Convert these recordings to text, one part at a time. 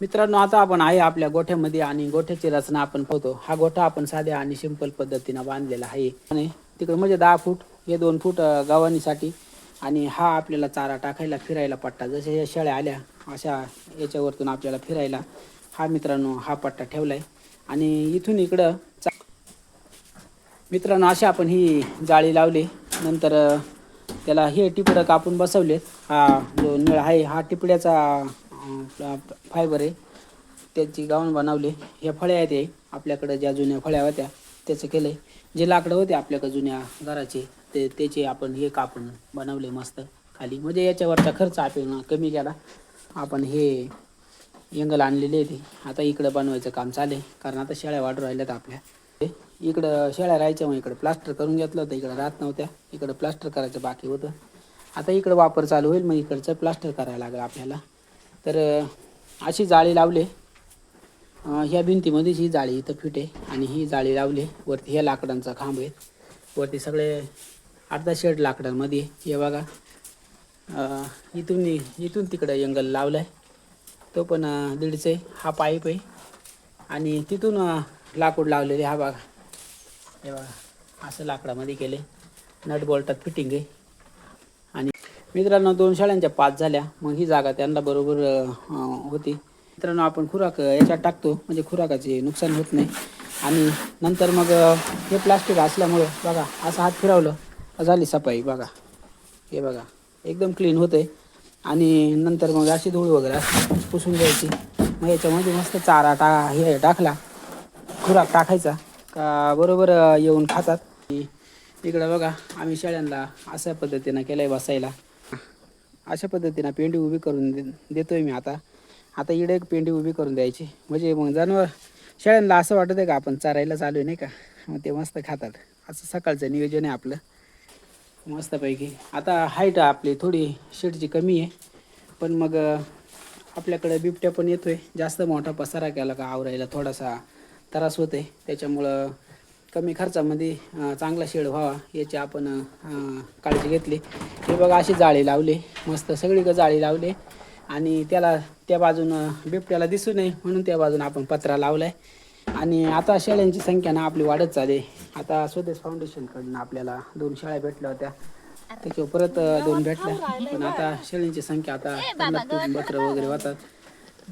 मित्रांनो आता आपण आहे आपल्या गोठ्यामध्ये आणि गोठ्याची रचना आपण पाहतो. हा गोठा आपण साध्या आणि सिंपल पद्धतीनं बांधलेला आहे. आणि तिकडे म्हणजे दहा फूट हे दोन फूट गव्हाणीसाठी. आणि हा आपल्याला चारा टाकायला फिरायला पट्टा. जसे या शेळ्या आल्या अशा याच्यावरतून आपल्याला फिरायला हा मित्रांनो हा पट्टा ठेवलाय. आणि इथून इकडं चा मित्रांनो अशी आपण ही जाळी लावली. नंतर त्याला हे टिपडं कापून बसवले हा जो निळ आहे हा टिपड्याचा फायबर आहे. त्याची गाऊन बनवली. ह्या फळ्या आहेत हे. आपल्याकडं ज्या जुन्या फळ्या होत्या त्याचं केलं आहे जे लाकडं होते आपल्याकडं जुन्या घराचे ते त्याचे आपण हे कापून बनवले मस्त खाली. म्हणजे याच्यावरचा खर्च आपण कमी केला. आपण हे एंगल आणलेले आहे ते. आता इकडं बनवायचं काम चालू आहे. कारण आता शेळ्या वाढू राहिल्यात आपल्या. इकडं शेळ्या राहायच्या मग इकडं प्लास्टर करून घेतलं होतं. इकडं राहत नव्हत्या. इकडं प्लास्टर करायचं बाकी होतं. आता इकडं वापर चालू होईल. मग इकडचं प्लास्टर करायला लागलं आपल्याला. तर अशी जाळी लावले. ह्या भिंतीमध्येच ही जाळी इथं फिट आहे आणि ही जाळी लावली. वरती ह्या लाकडांचा खांब आहे. वरती सगळे अर्धा शेड लाकडांमध्ये. हे बघा. इथून इथून तिकडं एंगल लावला आहे तो पण दीडच आहे. हा पाईप आहे. आणि तिथून लाकूड लावलेले हा बघा. हे बघा. असं लाकडामध्ये केले. नट बोल्टात फिटिंग आहे. मित्रांनो दोन शाळांच्या पाच झाल्या. मग ही जागा त्यांना बरोबर होती. मित्रांनो आपण खुराक याच्यात टाकतो. म्हणजे खुराकाचे नुकसान होत नाही. आणि नंतर मग हे प्लास्टिक असल्यामुळं बघा असं हात फिरवलं. झाली सफाई बघा. हे बघा एकदम क्लीन होतंय. आणि नंतर मग अशी धूळ वगैरे पुसून घ्यायची. मग याच्यामध्ये मस्त चारा टा हे टाकला. खुराक टाकायचा. का बरोबर येऊन खातात. इकडं बघा आम्ही शाळांना अशा पद्धतीनं केलं आहे बसायला. अशा पद्धतीनं पेंडी उभी करून दे देतोय मी आता. आता इकडे एक पेंडी उभी करून द्यायची. म्हणजे मग जनावर शेळ्यांना असं वाटत आहे का आपण चारायला चालू आहे नाही का? मग ते मस्त खातात. असं सकाळचं नियोजन आहे आपलं. मस्तपैकी. आता हाईट आपली थोडी शेडची कमी आहे. पण मग आपल्याकडे बिबट्या पण येतोय. जास्त मोठा पसारा केला का आवरायला थोडासा त्रास होते त्याच्यामुळं कमी खर्चामध्ये चांगला शेड व्हावा याची आपण काळजी घेतली. हे बघा अशी जाळी लावली. मस्त सगळीकडे जाळी लावली. आणि त्याला त्या बाजूनं बिबट्याला दिसू नये म्हणून त्या बाजूनं आपण पत्रा लावलाय. आणि आता शेळ्यांची संख्या ना आपली वाढत चालली. आता स्वदेश फाउंडेशनकडनं आपल्याला दोन शेळ्या भेटल्या होत्या. त्याच्यावर परत दोन भेटल्या. पण आता शेळ्यांची संख्या आता पन्नास बकरं वगैरे होतात.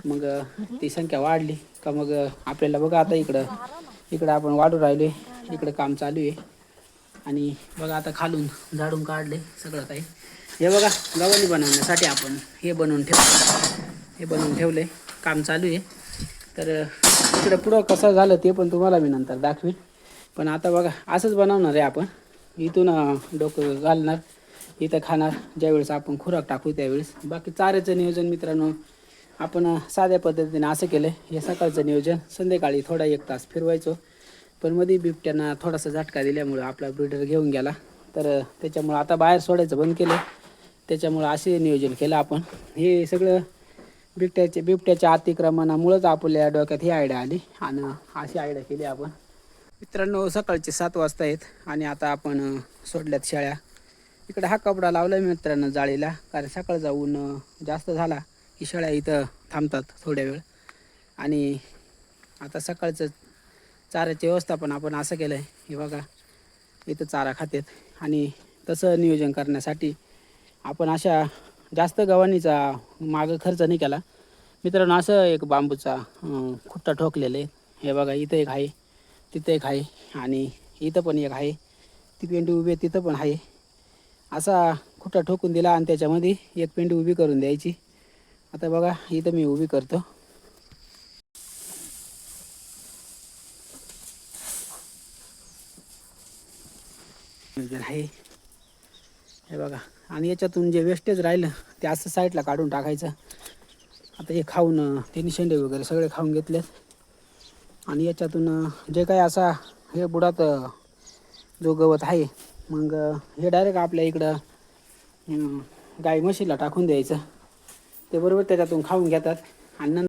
मग ती संख्या वाढली. का मग आपल्याला बघा आता इकडं इकडं आपण वाढू राहिलो. आहे इकडं काम चालू आहे. आणि बघा आता खालून झाडून काढले सगळं काही. हे बघा गव्हाणी बनवण्यासाठी आपण हे बनवून ठेव हे बनवून ठेवलं आहे काम चालू आहे. तर इकडं पुढं कसं झालं ते पण तुम्हाला मी नंतर दाखवीन. पण आता बघा असंच बनवणार आहे आपण. इथून डोकं घालणार. इथं खाणार. ज्यावेळेस आपण खुराक टाकू त्यावेळेस. बाकी चाऱ्याचं नियोजन मित्रांनो आपण साध्या पद्धतीने असं केलं. हे सकाळचं नियोजन. संध्याकाळी थोडा एक तास फिरवायचो. पण मध्ये बिबट्यांना थोडासा झटका दिल्यामुळं आपला ब्रिडर घेऊन गेला. तर त्याच्यामुळं आता बाहेर सोडायचं बंद केलं. त्याच्यामुळं असे नियोजन केलं आपण. हे सगळं बिबट्याचे बिबट्याच्या अतिक्रमणामुळंच आपल्या डोक्यात ही आयडिया आली. आणि अशी आयडिया केली आपण. मित्रांनो सकाळचे सात वाजता आहेत. आणि आता आपण सोडल्यात शेळ्या. इकडे हा कपडा लावला मित्रांनो जाळीला. कारण सकाळ जाऊन जास्त झाला. इशाळ्या इथं थांबतात थोड्या वेळ. आणि आता सकाळचं चाऱ्याची व्यवस्थापन आपण असं केलं आहे हे बघा इथं चारा खातात आणि तसं नियोजन करण्यासाठी आपण अशा जास्त गव्हाणीचा मागं खर्च नाही केला. मित्रांनो असं एक बांबूचा खुट्टा ठोकलेलं. आहे हे बघा इथं एक आहे तिथं एक आहे आणि इथं पण एक आहे. ती पेंडी उभी आहे तिथं पण आहे. असा खुट्टा ठोकून दिला आणि त्याच्यामध्ये एक पेंडी उभी करून द्यायची. आता बघा इथं मी उभी करतो. आहे. हे बघा आणि याच्यातून जे वेस्टेज राहिलं ते असं साईडला काढून टाकायचं. आता हे खाऊन त्यांनी शेंडे वगैरे सगळे खाऊन घेतलेत. आणि याच्यातून जे काही असा हे बुडात जो गवत आहे मग हे डायरेक्ट आपल्या इकडं गाई म्हशीला टाकून द्यायचं. ते बरोबर त्याच्यातून खाऊन घेतात. आणि नंतर